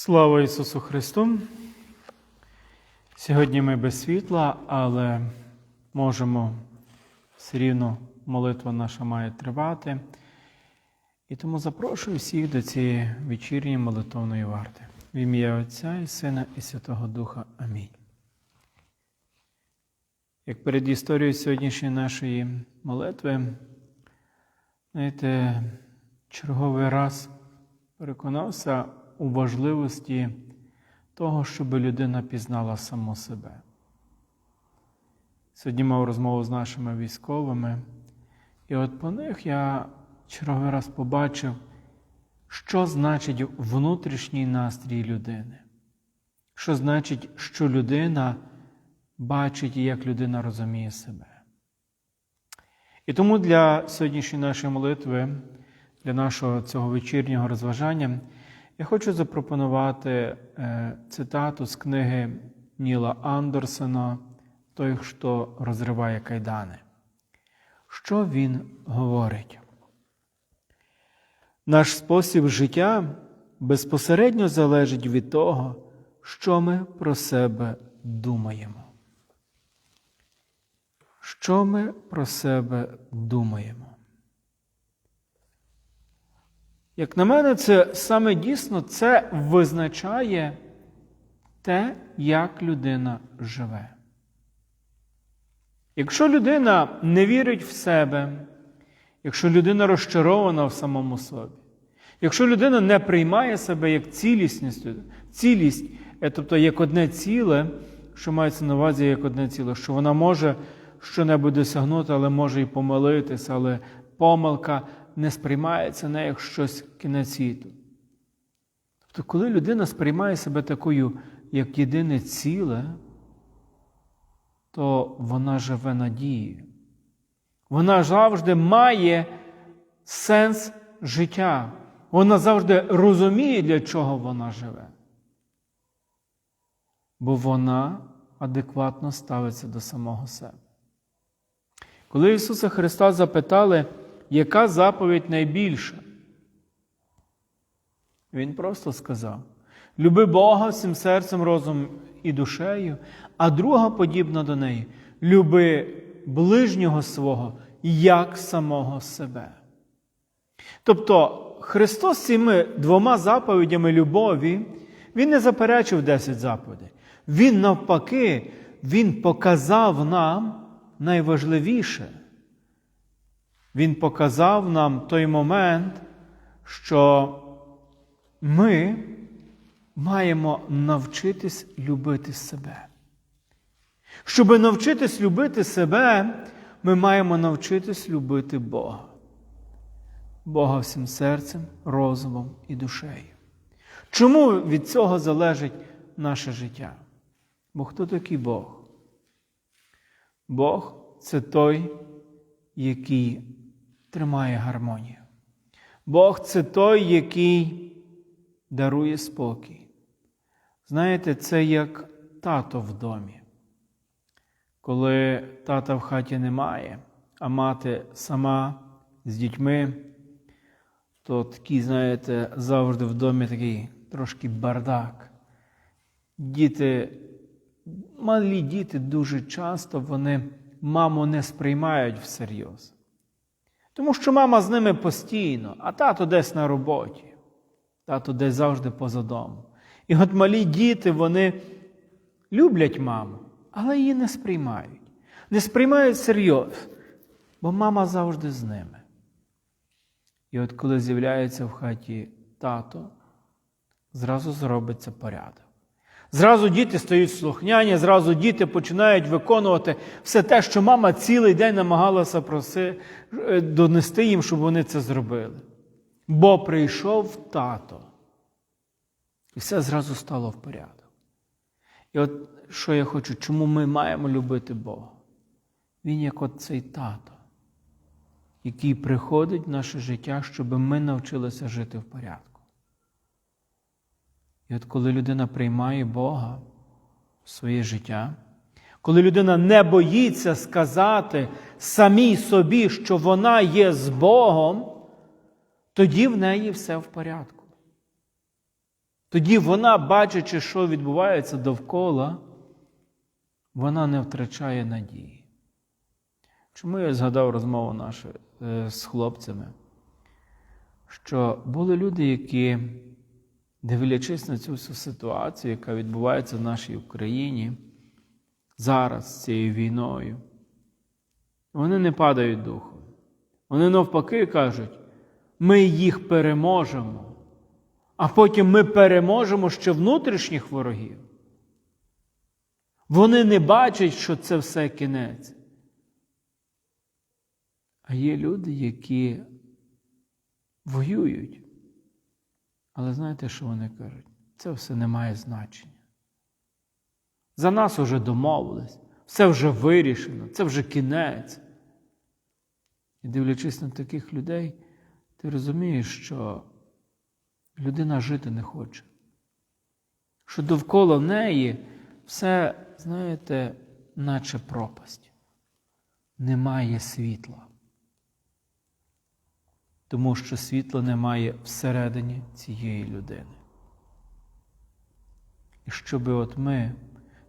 Слава Ісусу Христу! Сьогодні ми без світла, але можемо все рівно молитва наша має тривати. І тому запрошую всіх до цієї вечірньої молитовної варти. В ім'я Отця і Сина і Святого Духа. Амінь. Як перед історією сьогоднішньої нашої молитви, знаєте, черговий раз переконався у важливості того, щоб людина пізнала саму себе. Сьогодні мав розмову з нашими військовими, і от по них я черговий раз побачив, що значить внутрішній настрій людини. Що значить, що людина бачить і як людина розуміє себе. І тому для сьогоднішньої нашої молитви, для нашого цього вечірнього розважання, я хочу запропонувати е, цитату з книги Ніла Андерсона Той, хто розриває кайдани. Що він говорить? Наш спосіб життя безпосередньо залежить від того, що ми про себе думаємо. Що ми про себе думаємо? Як на мене, це саме дійсно це визначає те, як людина живе. Якщо людина не вірить в себе, якщо людина розчарована в самому собі, якщо людина не приймає себе як цілісність, цілість, е, тобто як одне ціле, що мається на увазі як одне ціле, що вона може щонебудь досягнути, але може і помилитися, але помилка не сприймається не як щось кінець світу. Тобто, коли людина сприймає себе такою, як єдине ціле, то вона живе надією. Вона завжди має сенс життя. Вона завжди розуміє, для чого вона живе. Бо вона адекватно ставиться до самого себе. Коли Ісуса Христа запитали, яка заповідь найбільша? Він просто сказав: люби Бога всім серцем, розумом і душею, а друга подібна до неї люби ближнього свого як самого себе. Тобто Христос цими двома заповідями любові, Він не заперечив 10 заповідей. Він навпаки, Він показав нам найважливіше. Він показав нам той момент, що ми маємо навчитись любити себе. Щоби навчитись любити себе, ми маємо навчитись любити Бога. Бога всім серцем, розумом і душею. Чому від цього залежить наше життя? Бо хто такий Бог? Бог це той, який тримає гармонію. Бог це той, який дарує спокій. Знаєте, це як тато в домі. Коли тата в хаті немає, а мати сама з дітьми, то такий, знаєте, завжди в домі такий трошки бардак. Діти, малі діти дуже часто вони маму не сприймають всерйоз. Тому що мама з ними постійно, а тато десь на роботі, тато десь завжди поза домом. І от малі діти, вони люблять маму, але її не сприймають. Не сприймають серйозно, бо мама завжди з ними. І от коли з'являється в хаті тато, зразу зробиться порядок. Зразу діти стають слухняні, зразу діти починають виконувати все те, що мама цілий день намагалася проси, донести їм, щоб вони це зробили. Бо прийшов тато. І все зразу стало в порядок. І от що я хочу, чому ми маємо любити Бога? Він як от цей тато, який приходить в наше життя, щоб ми навчилися жити в порядку. І от коли людина приймає Бога в своє життя, коли людина не боїться сказати самій собі, що вона є з Богом, тоді в неї все в порядку. Тоді вона, бачачи, що відбувається довкола, вона не втрачає надії. Чому я згадав розмову нашу е, з хлопцями? Що були люди, які, дивлячись на цю всю ситуацію, яка відбувається в нашій Україні зараз з цією війною, вони не падають духом. Вони навпаки кажуть, ми їх переможемо, а потім ми переможемо ще внутрішніх ворогів. Вони не бачать, що це все кінець. А є люди, які воюють. Але знаєте, що вони кажуть? Це все не має значення. За нас вже домовились, все вже вирішено, це вже кінець. І дивлячись на таких людей, ти розумієш, що людина жити не хоче. Що довкола неї все, знаєте, наче пропасть. Немає світла. Тому що світла немає всередині цієї людини. І щоби от ми,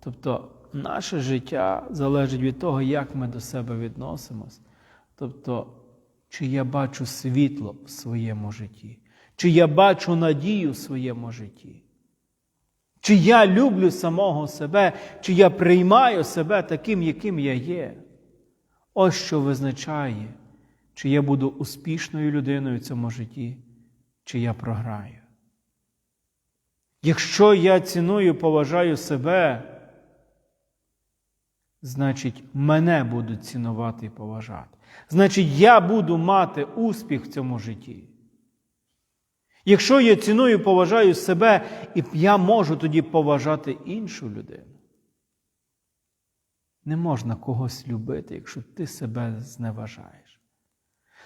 тобто наше життя залежить від того, як ми до себе відносимось. Тобто, чи я бачу світло в своєму житті, чи я бачу надію в своєму житті, чи я люблю самого себе, чи я приймаю себе таким, яким я є. Ось що визначає, чи я буду успішною людиною в цьому житті, чи я програю. Якщо я ціную, поважаю себе, значить, мене будуть цінувати і поважати. Значить, я буду мати успіх в цьому житті. Якщо я ціную, поважаю себе, і я можу тоді поважати іншу людину. Не можна когось любити, якщо ти себе зневажаєш.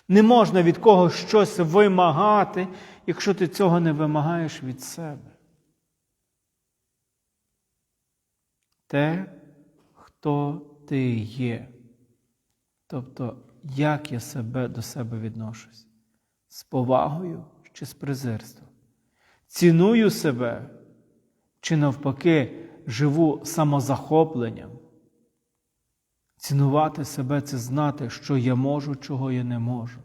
Не можна від когось щось вимагати, якщо ти цього не вимагаєш від себе. Те, хто ти є. Тобто, як я себе до себе відношусь? З повагою чи з презирством? Ціную себе, чи навпаки живу самозахопленням? Цінувати себе це знати, що я можу, чого я не можу.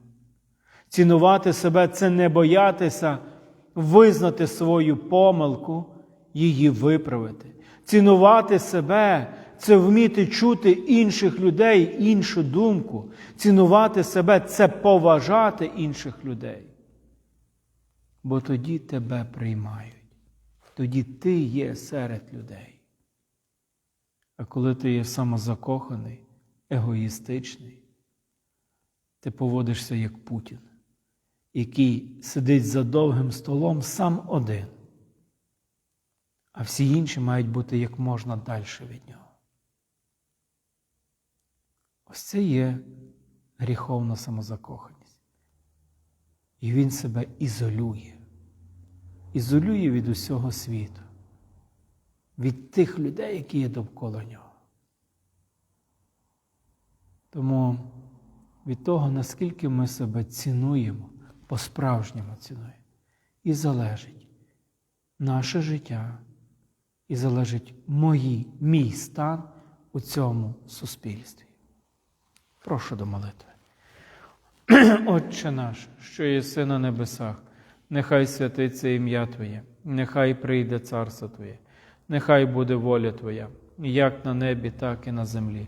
Цінувати себе це не боятися визнати свою помилку, її виправити. Цінувати себе це вміти чути інших людей, іншу думку. Цінувати себе це поважати інших людей. Бо тоді тебе приймають. Тоді ти є серед людей. А коли ти є самозакоханий, егоїстичний, ти поводишся як Путін, який сидить за довгим столом сам один, а всі інші мають бути як можна далі від нього. Ось це є гріховна самозакоханість. І він себе ізолює, ізолює від усього світу, від тих людей, які є довкола нього. Тому від того, наскільки ми себе цінуємо, по-справжньому цінуємо, і залежить наше життя, і залежить мої, мій стан у цьому суспільстві. Прошу до молитви. Отче наш, що єси на небесах, нехай святиться ім'я Твоє, нехай прийде царство Твоє, нехай буде воля Твоя, як на небі, так і на землі.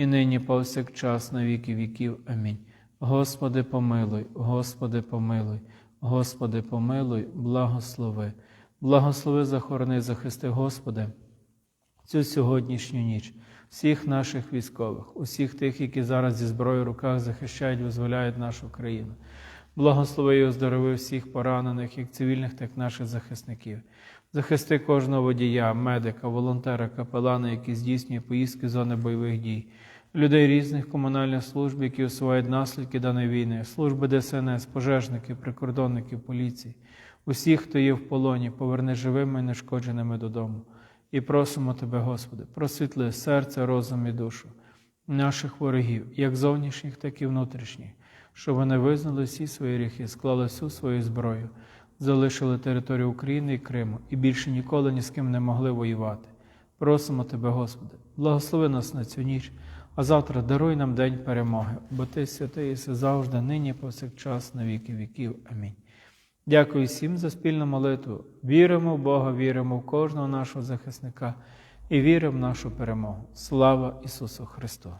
і нині повсякчас на віки віків. Амінь. Господи, помилуй, Господи, помилуй, Господи, помилуй, благослови. Благослови, захорони, захисти, Господи, цю сьогоднішню ніч, всіх наших військових, усіх тих, які зараз зі зброєю в руках захищають, визволяють нашу країну. Благослови і оздорови всіх поранених, як цивільних, так і наших захисників. Захисти кожного водія, медика, волонтера, капелана, які здійснює поїздки зони бойових дій, людей різних комунальних служб, які усувають наслідки даної війни, служби ДСНС, пожежники, прикордонники, поліції, усіх, хто є в полоні, поверни живими і нешкодженими додому. І просимо Тебе, Господи, просвітли серце, розум і душу наших ворогів, як зовнішніх, так і внутрішніх, щоб вони визнали всі свої гріхи, склали всю свою зброю, залишили територію України і Криму і більше ніколи ні з ким не могли воювати. Просимо Тебе, Господи, благослови нас на цю ніч, а завтра даруй нам день перемоги, бо Ти святий єси завжди, нині, повсякчас, на віки віків. Амінь. Дякую всім за спільну молитву. Віримо в Бога, віримо в кожного нашого захисника і віримо в нашу перемогу. Слава Ісусу Христу!